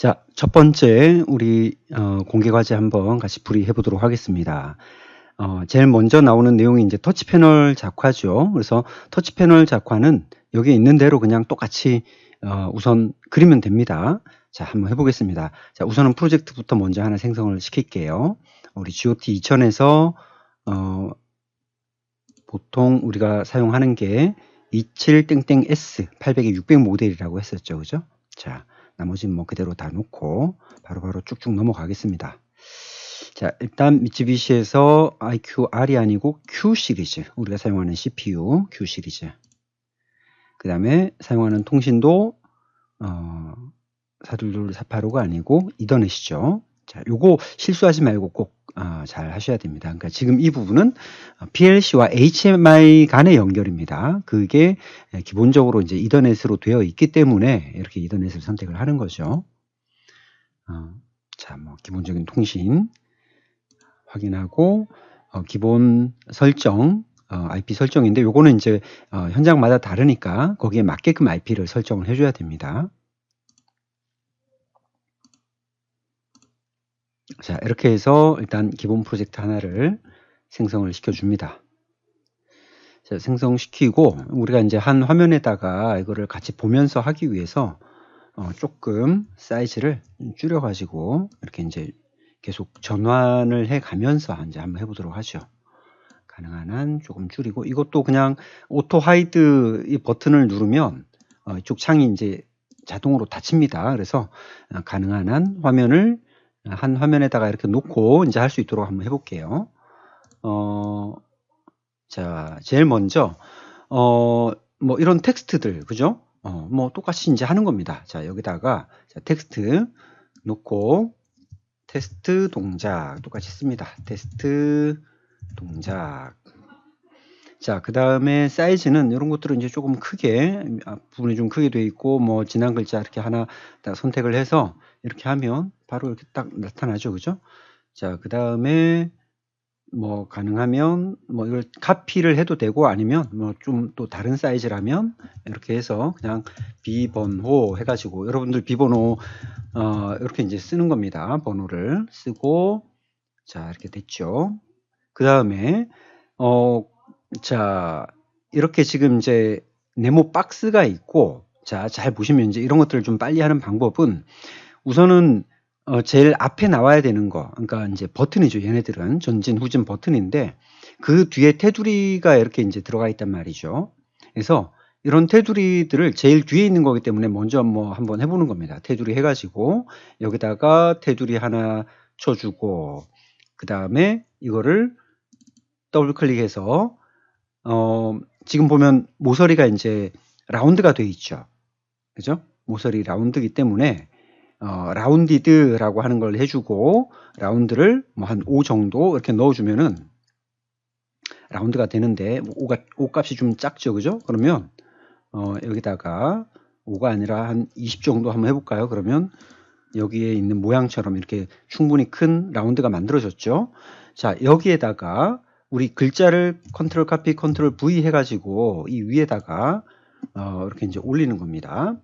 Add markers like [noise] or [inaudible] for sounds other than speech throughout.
자, 첫 번째 우리 어, 공개 과제 한번 같이 풀이해 보도록 하겠습니다. 어, 제일 먼저 나오는 내용이 이제 터치 패널 작화죠. 그래서 터치 패널 작화는 여기 있는 대로 그냥 똑같이 어, 우선 그리면 됩니다. 자, 한번 해보겠습니다. 자, 우선은 프로젝트부터 먼저 하나 생성을 시킬게요. 우리 GOT 2000에서 어, 보통 우리가 사용하는 게 27땡땡S 800에 600 모델이라고 했었죠. 그죠? 자, 나머지는 뭐 그대로 다 놓고 바로바로 쭉쭉 넘어가겠습니다. 자, 일단 미쯔비시에서 IQR이 아니고 Q 시리즈, 우리가 사용하는 CPU Q 시리즈. 그 다음에 사용하는 통신도 어, 42248호가 아니고 이더넷이죠. 자, 요거 실수하지 말고 꼭 아, 잘 하셔야 됩니다. 그러니까 지금 이 부분은 PLC와 HMI 간의 연결입니다. 그게 기본적으로 이제 이더넷으로 되어 있기 때문에 이렇게 이더넷을 선택을 하는 거죠. 어, 자, 뭐 기본적인 통신 확인하고 어, 기본 설정 어, IP 설정인데 요거는 이제 어, 현장마다 다르니까 거기에 맞게끔 IP를 설정을 해줘야 됩니다. 자, 이렇게 해서 일단 기본 프로젝트 하나를 생성을 시켜줍니다. 자, 생성시키고 우리가 이제 한 화면에다가 이거를 같이 보면서 하기 위해서 어, 조금 사이즈를 줄여가지고 이렇게 이제 계속 전환을 해 가면서 이제 한번 해보도록 하죠. 가능한 한 조금 줄이고 이것도 그냥 오토 하이드 이 버튼을 누르면 어, 이쪽 창이 이제 자동으로 닫힙니다. 그래서 어, 가능한 한 화면을 한 화면에다가 이렇게 놓고 이제 할 수 있도록 한번 해볼게요. 어, 자, 제일 먼저, 어, 뭐 이런 텍스트들, 그죠? 어, 뭐 똑같이 이제 하는 겁니다. 자, 여기다가 자, 텍스트 놓고 테스트 동작 똑같이 씁니다. 테스트 동작. 자, 그 다음에 사이즈는 이런 것들은 이제 조금 크게, 부분이 좀 크게 되어 있고, 뭐, 지난 글자 이렇게 하나 딱 선택을 해서 이렇게 하면 바로 이렇게 딱 나타나죠. 그죠? 자, 그 다음에 뭐 가능하면 뭐 이걸 카피를 해도 되고 아니면 뭐 좀 또 다른 사이즈라면 이렇게 해서 그냥 비번호 해가지고 여러분들 비번호 어 이렇게 이제 쓰는 겁니다. 번호를 쓰고 자 이렇게 됐죠. 그 다음에 어 자 이렇게 지금 이제 네모 박스가 있고 자 잘 보시면 이제 이런 것들을 좀 빨리 하는 방법은 우선은 어, 제일 앞에 나와야 되는 거, 그러니까 이제 버튼이죠. 얘네들은 전진, 후진 버튼인데 그 뒤에 테두리가 이렇게 이제 들어가 있단 말이죠. 그래서 이런 테두리들을 제일 뒤에 있는 거기 때문에 먼저 뭐 한번 해보는 겁니다. 테두리 해가지고 여기다가 테두리 하나 쳐주고 그 다음에 이거를 더블 클릭해서 어, 지금 보면 모서리가 이제 라운드가 돼 있죠. 그죠? 모서리 라운드이기 때문에 어, 라운디드라고 하는 걸 해주고 라운드를 뭐 한 5 정도 이렇게 넣어주면은 라운드가 되는데 5가 5 값이 좀 작죠, 그죠? 그러면 어, 여기다가 5가 아니라 한 20 정도 한번 해볼까요? 그러면 여기에 있는 모양처럼 이렇게 충분히 큰 라운드가 만들어졌죠. 자 여기에다가 우리 글자를 컨트롤 카피 컨트롤 V 해가지고 이 위에다가 어, 이렇게 이제 올리는 겁니다.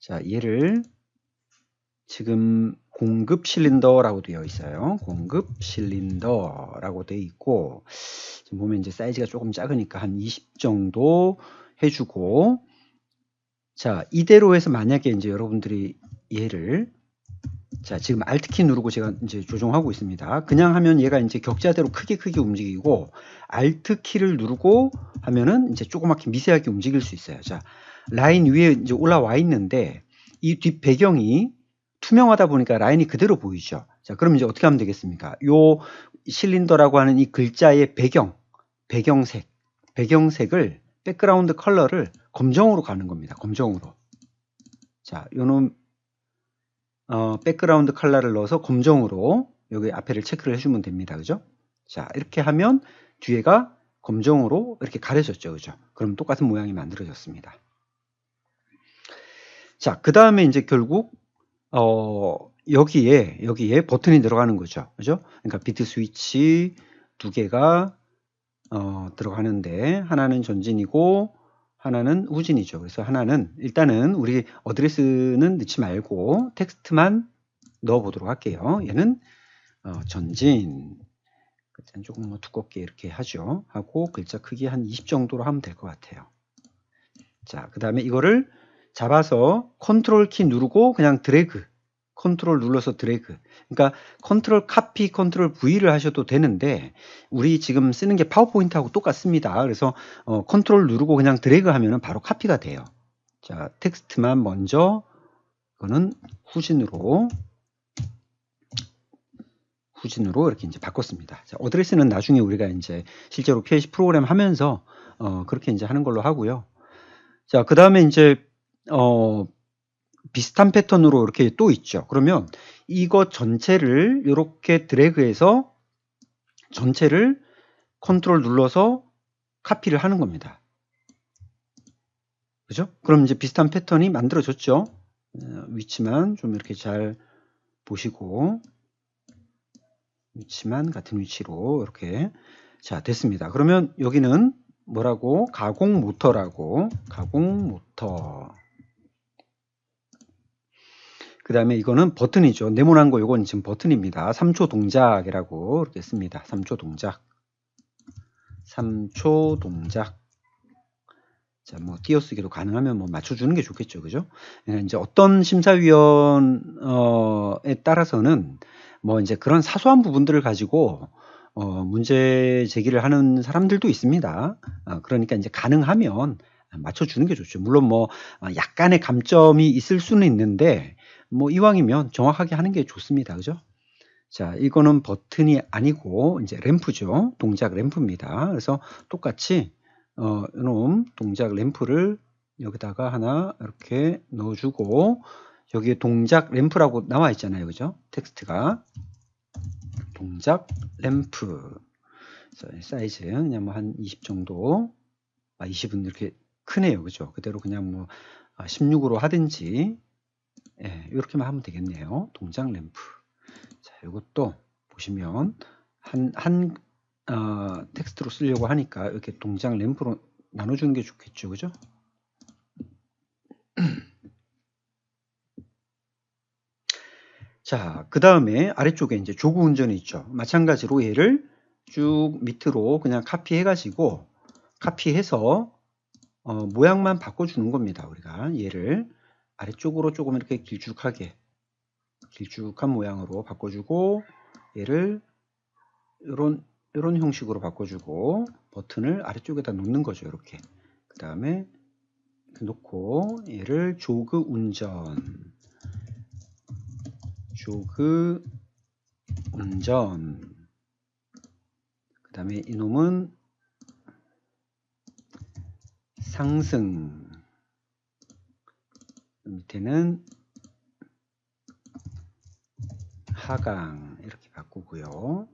자 얘를 지금 공급 실린더라고 되어 있어요. 공급 실린더라고 되어 있고 지금 보면 이제 사이즈가 조금 작으니까 한 20 정도 해주고 자 이대로 해서 만약에 이제 여러분들이 얘를 자 지금 Alt 키 누르고 제가 이제 조정하고 있습니다. 그냥 하면 얘가 이제 격자대로 크게 크게 움직이고 Alt 키를 누르고 하면은 이제 조그맣게 미세하게 움직일 수 있어요. 자 라인 위에 이제 올라와 있는데 이 뒷 배경이 투명하다 보니까 라인이 그대로 보이죠. 자, 그럼 이제 어떻게 하면 되겠습니까? 요 실린더라고 하는 이 글자의 배경, 배경색, 배경색을 백그라운드 컬러를 검정으로 가는 겁니다. 검정으로. 자, 요놈 어, 백그라운드 컬러를 넣어서 검정으로 여기 앞에를 체크를 해주면 됩니다. 그죠? 자, 이렇게 하면 뒤에가 검정으로 이렇게 가려졌죠. 그죠? 그럼 똑같은 모양이 만들어졌습니다. 자, 그 다음에 이제 결국 어, 여기에, 여기에 버튼이 들어가는 거죠. 그죠? 그러니까 비트 스위치 두 개가 어, 들어가는데 하나는 전진이고 하나는 후진이죠. 그래서 하나는 일단은 우리 어드레스는 넣지 말고 텍스트만 넣어 보도록 할게요. 얘는 어, 전진 글자는 조금 뭐 두껍게 이렇게 하죠. 하고 글자 크기 한 20 정도로 하면 될 것 같아요. 자, 그 다음에 이거를 잡아서 컨트롤 키 누르고 그냥 드래그 컨트롤 눌러서 드래그. 그러니까 컨트롤 카피 컨트롤 V를 하셔도 되는데 우리 지금 쓰는 게 파워포인트하고 똑같습니다. 그래서 어, 컨트롤 누르고 그냥 드래그 하면은 바로 카피가 돼요. 자 텍스트만 먼저 이거는 후진으로 후진으로 이렇게 이제 바꿨습니다. 자, 어드레스는 나중에 우리가 이제 실제로 PHP 프로그램 하면서 어, 그렇게 이제 하는 걸로 하고요. 자 그 다음에 이제 어, 비슷한 패턴으로 이렇게 또 있죠. 그러면 이거 전체를 이렇게 드래그해서 전체를 컨트롤 눌러서 카피를 하는 겁니다. 그죠? 그럼 이제 비슷한 패턴이 만들어졌죠. 어, 위치만 좀 이렇게 잘 보시고 위치만 같은 위치로 이렇게 자 됐습니다. 그러면 여기는 뭐라고 가공 모터라고 가공 모터 그 다음에 이거는 버튼이죠. 네모난 거 이건 지금 버튼입니다. 3초 동작이라고 이렇게 씁니다. 3초 동작. 3초 동작. 자, 뭐 띄어쓰기도 가능하면 뭐 맞춰주는 게 좋겠죠, 그죠? 그러니까 이제 어떤 심사위원에 따라서는 뭐 이제 그런 사소한 부분들을 가지고 어, 문제 제기를 하는 사람들도 있습니다. 어, 그러니까 이제 가능하면 맞춰주는 게 좋죠. 물론 뭐 약간의 감점이 있을 수는 있는데 뭐 이왕이면 정확하게 하는 게 좋습니다. 그죠? 자, 이거는 버튼이 아니고 이제 램프죠. 동작 램프입니다. 그래서 똑같이 어, 이놈 동작 램프를 여기다가 하나 이렇게 넣어주고 여기에 동작 램프라고 나와 있잖아요. 그죠? 텍스트가 동작 램프 사이즈 그냥 뭐 한 20 정도 아 20은 이렇게 크네요. 그죠? 그대로 그냥 뭐 16으로 아, 하든지 예, 이렇게만 하면 되겠네요. 동작 램프. 자, 이것도 보시면 한, 한 어, 텍스트로 쓰려고 하니까 이렇게 동작 램프로 나눠주는 게 좋겠죠. 그죠? [clears throat] 자, 그 다음에 아래쪽에 이제 조구 운전이 있죠. 마찬가지로 얘를 쭉 밑으로 그냥 카피해가지고 카피해서 어, 모양만 바꿔주는 겁니다. 우리가 얘를 아래쪽으로 조금 이렇게 길쭉하게 길쭉한 모양으로 바꿔주고 얘를 이런 이런 형식으로 바꿔주고 버튼을 아래쪽에다 놓는 거죠 이렇게. 그 다음에 놓고 얘를 조그 운전. 조그 운전. 그 다음에 이놈은 상승 밑에는 하강 이렇게 바꾸고요.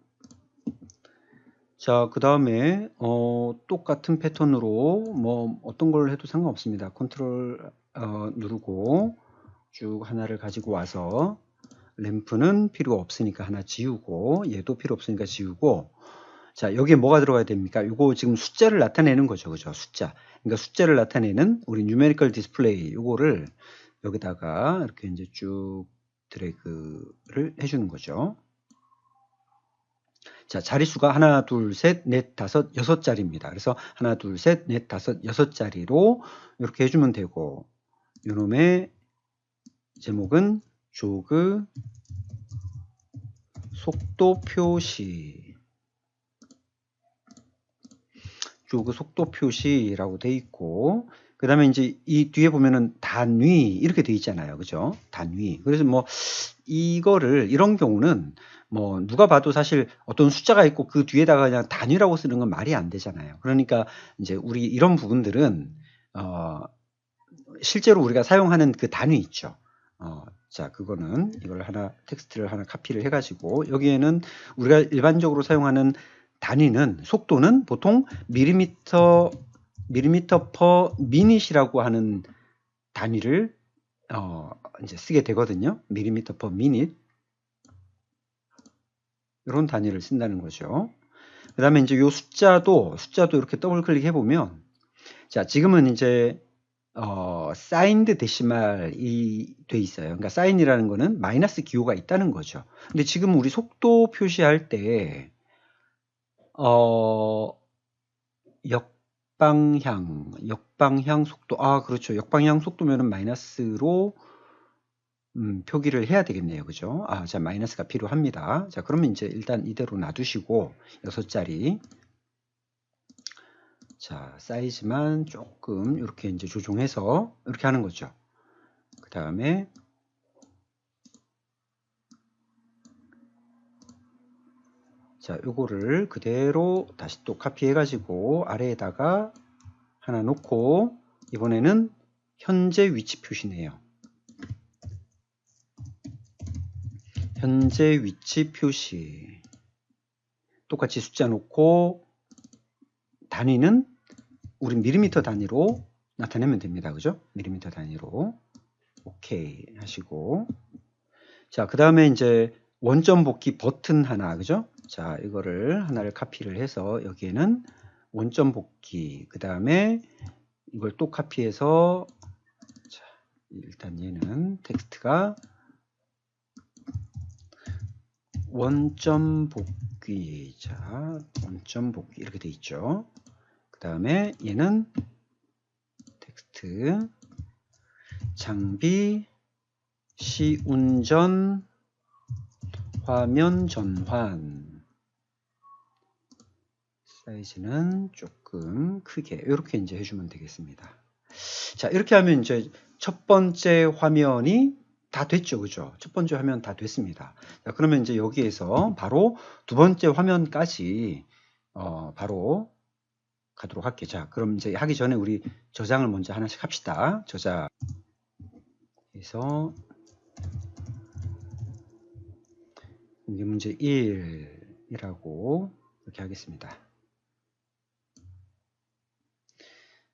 자, 그 다음에 어, 똑같은 패턴으로 뭐 어떤 걸 해도 상관없습니다. 컨트롤 어, 누르고 쭉 하나를 가지고 와서 램프는 필요 없으니까 하나 지우고 얘도 필요 없으니까 지우고 자 여기에 뭐가 들어가야 됩니까? 이거 지금 숫자를 나타내는 거죠, 그죠? 숫자. 그러니까 숫자를 나타내는 우리 뉴메리컬 디스플레이 요거를 여기다가 이렇게 이제 쭉 드래그를 해주는 거죠. 자, 자릿수가 하나, 둘, 셋, 넷, 다섯, 여섯 자리입니다. 그래서 하나, 둘, 셋, 넷, 다섯, 여섯 자리로 이렇게 해주면 되고, 요놈의 제목은 조그 속도 표시. 조그 속도 표시라고 돼 있고, 그 다음에 이제 이 뒤에 보면은 단위 이렇게 돼 있잖아요. 그죠? 단위. 그래서 뭐 이거를 이런 경우는 뭐 누가 봐도 사실 어떤 숫자가 있고 그 뒤에다가 그냥 단위라고 쓰는 건 말이 안 되잖아요. 그러니까 이제 우리 이런 부분들은 어 실제로 우리가 사용하는 그 단위 있죠. 어, 자, 그거는 이걸 하나 텍스트를 하나 카피를 해가지고 여기에는 우리가 일반적으로 사용하는 단위는 속도는 보통 밀리미터 밀리미터 퍼 미닛이라고 하는 단위를 어, 이제 쓰게 되거든요. 밀리미터 퍼 미닛 이런 단위를 쓴다는 거죠. 그 다음에 이제 이 숫자도 숫자도 이렇게 더블 클릭해 보면 자, 지금은 이제 어, 사인드 데시말이 돼 있어요. 그러니까 사인이라는 거는 마이너스 기호가 있다는 거죠. 근데 지금 우리 속도 표시할 때 어, 역방향, 역방향 속도. 아, 그렇죠. 역방향 속도면은 마이너스로 음, 표기를 해야 되겠네요. 그죠? 아, 자, 마이너스가 필요합니다. 자, 그러면 이제 일단 이대로 놔두시고, 6자리. 자, 사이즈만 조금 이렇게 이제 조정해서 이렇게 하는 거죠. 그 다음에 자, 요거를 그대로 다시 또 카피해 가지고 아래에다가 하나 놓고 이번에는 현재 위치 표시네요. 현재 위치 표시 똑같이 숫자 놓고 단위는 우리 밀리미터 단위로 나타내면 됩니다. 그죠? 밀리미터 단위로 오케이 하시고 자, 그 다음에 이제 원점 복귀 버튼 하나 그죠? 자, 이거를 하나를 카피를 해서 여기에는 원점 복귀 그 다음에 이걸 또 카피해서 자, 일단 얘는 텍스트가 원점 복귀. 자 원점 복귀 이렇게 돼 있죠. 그 다음에 얘는 텍스트 장비 시운전 화면 전환 사이즈는 조금 크게 이렇게 이제 해주면 되겠습니다 자 이렇게 하면 이제 첫 번째 화면이 다 됐죠. 그죠? 첫 번째 화면 다 됐습니다. 자, 그러면 이제 여기에서 바로 두 번째 화면까지 어, 바로 가도록 할게요. 자, 그럼 이제 하기 전에 우리 저장을 먼저 하나씩 합시다. 저장. 그래서 이게 문제 1이라고 이렇게 하겠습니다.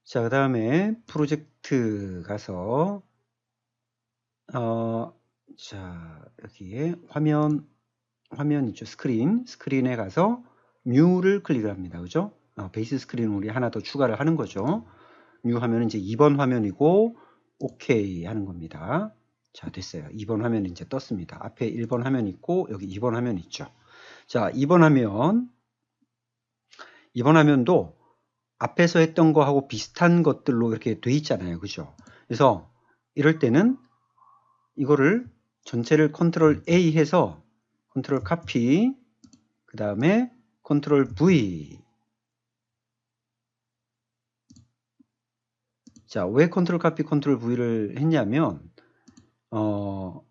자, 그 다음에 프로젝트 가서 어, 자, 여기에 화면, 화면 있죠. 스크린. 스크린에 가서 뉴를 클릭을 합니다. 그죠? 어, 베이스 스크린 우리 하나 더 추가를 하는 거죠. 뉴 하면은 이제 2번 화면이고, 오케이 하는 겁니다. 자, 됐어요. 2번 화면이 이제 떴습니다. 앞에 1번 화면 있고, 여기 2번 화면 있죠. 자, 2번 화면. 2번 화면도 앞에서 했던 거하고 비슷한 것들로 이렇게 돼 있잖아요. 그죠? 그래서 이럴 때는 이거를 전체를 컨트롤 A 해서 컨트롤 카피 그 다음에 컨트롤 V 자, 왜 컨트롤 카피 컨트롤 V를 했냐면 어,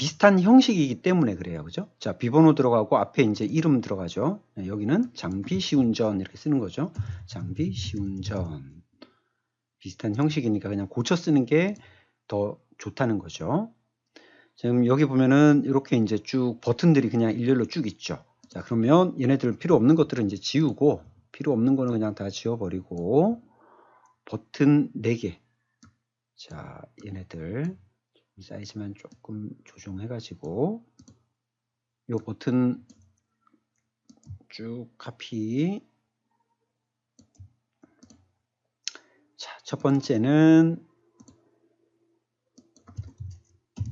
비슷한 형식이기 때문에 그래요. 그죠? 자, 비번호 들어가고 앞에 이제 이름 들어가죠. 네, 여기는 장비 시운전 이렇게 쓰는 거죠. 장비 시운전. 비슷한 형식이니까 그냥 고쳐 쓰는 게 더 좋다는 거죠. 지금 여기 보면은 이렇게 이제 쭉 버튼들이 그냥 일렬로 쭉 있죠. 자, 그러면 얘네들 필요 없는 것들은 이제 지우고 필요 없는 거는 그냥 다 지워버리고 버튼 4개. 자, 얘네들 사이즈만 조금 조정해 가지고 요 버튼 쭉 카피. 자, 첫 번째는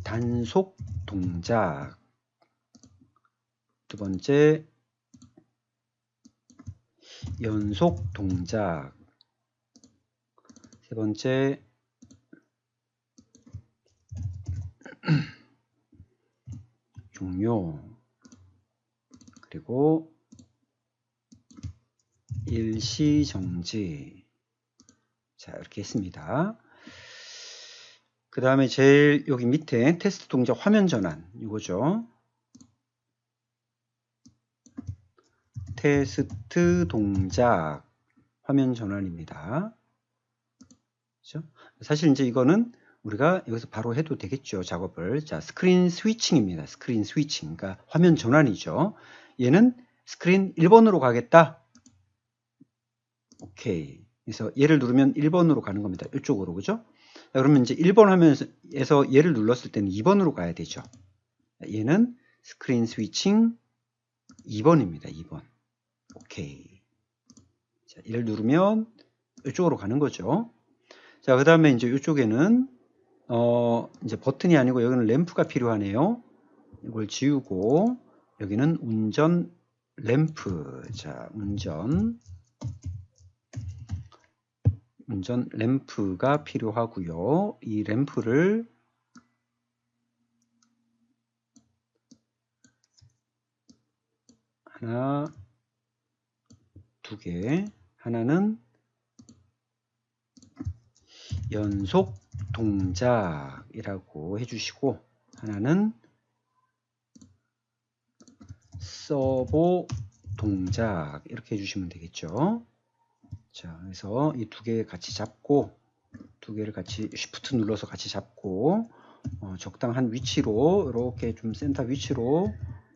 단속 동작. 두 번째 연속 동작. 세 번째 종료 그리고 일시정지 자 이렇게 했습니다 그 다음에 제일 여기 밑에 테스트 동작 화면 전환 이거죠. 테스트 동작 화면 전환입니다. 그렇죠? 사실 이제 이거는 우리가 여기서 바로 해도 되겠죠. 작업을. 자, 스크린 스위칭입니다. 스크린 스위칭. 그러니까 화면 전환이죠. 얘는 스크린 1번으로 가겠다. 오케이. 그래서 얘를 누르면 1번으로 가는 겁니다. 이쪽으로. 그죠? 그러면 이제 1번 화면에서 얘를 눌렀을 때는 2번으로 가야 되죠. 얘는 스크린 스위칭 2번입니다. 2번. 오케이. 자, 얘를 누르면 이쪽으로 가는 거죠. 자, 그 다음에 이제 이쪽에는 어, 이제 버튼이 아니고 여기는 램프가 필요하네요. 이걸 지우고 여기는 운전 램프. 자, 운전 운전 램프가 필요하고요. 이 램프를 하나, 두 개, 하나는 연속 동작이라고 해주시고 하나는 서보 동작 이렇게 해주시면 되겠죠. 자, 그래서 이 두 개 같이 잡고 두 개를 같이 Shift 눌러서 같이 잡고 어, 적당한 위치로 이렇게 좀 센터 위치로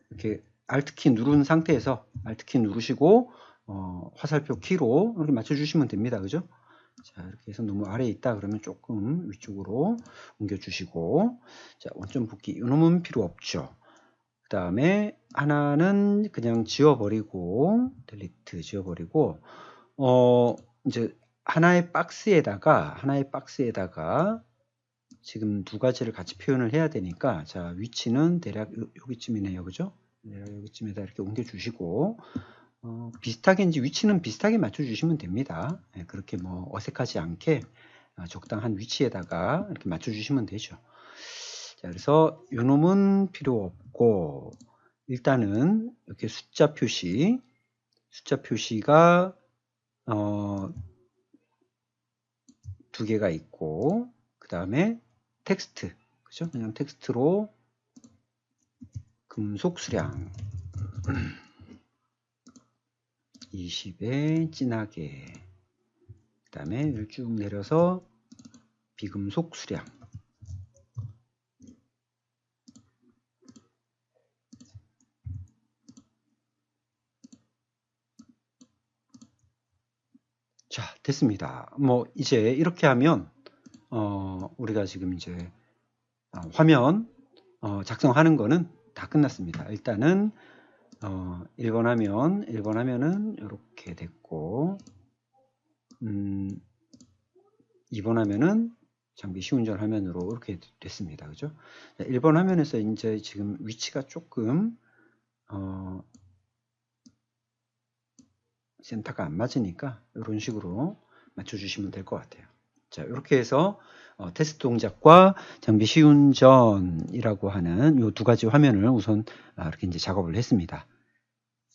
이렇게 Alt 키 누른 상태에서 Alt 키 누르시고 어, 화살표 키로 이렇게 맞춰주시면 됩니다. 그죠? 자, 이렇게 해서 너무 아래에 있다 그러면 조금 위쪽으로 옮겨주시고 자, 원점 붓기 이놈은 필요 없죠. 그 다음에 하나는 그냥 지워버리고 델리트 지워버리고 어 이제 하나의 박스에다가 하나의 박스에다가 지금 두 가지를 같이 표현을 해야 되니까 자 위치는 대략 요- 여기쯤이네요. 그죠? 대략 여기쯤에다 이렇게 옮겨 주시고 어, 비슷하게 이제 위치는 비슷하게 맞춰 주시면 됩니다. 예, 그렇게 뭐 어색하지 않게 아, 적당한 위치에다가 이렇게 맞춰 주시면 되죠. 자 그래서 요 놈은 필요 없고 일단은 이렇게 숫자 표시 숫자 표시가 어, 두 개가 있고 그 다음에 텍스트. 그죠? 그냥 텍스트로 금속 수량. [clears throat] 20에 진하게. 그 다음에 쭉 내려서 비금속 수량 자, 됐습니다. 뭐 이제 이렇게 하면 어, 우리가 지금 이제 어, 화면 어, 작성하는 거는 다 끝났습니다. 일단은 어, 1번 화면, 1번 화면은 이렇게 됐고 음, 2번 화면은 장비 시운전 화면으로 이렇게 됐습니다. 그죠? 자, 1번 화면에서 이제 지금 위치가 조금 어, 센터가 안 맞으니까 이런 식으로 맞춰주시면 될 것 같아요. 자, 이렇게 해서 어, 테스트 동작과 장비 시운전이라고 하는 이 두 가지 화면을 우선 아, 이렇게 이제 작업을 했습니다.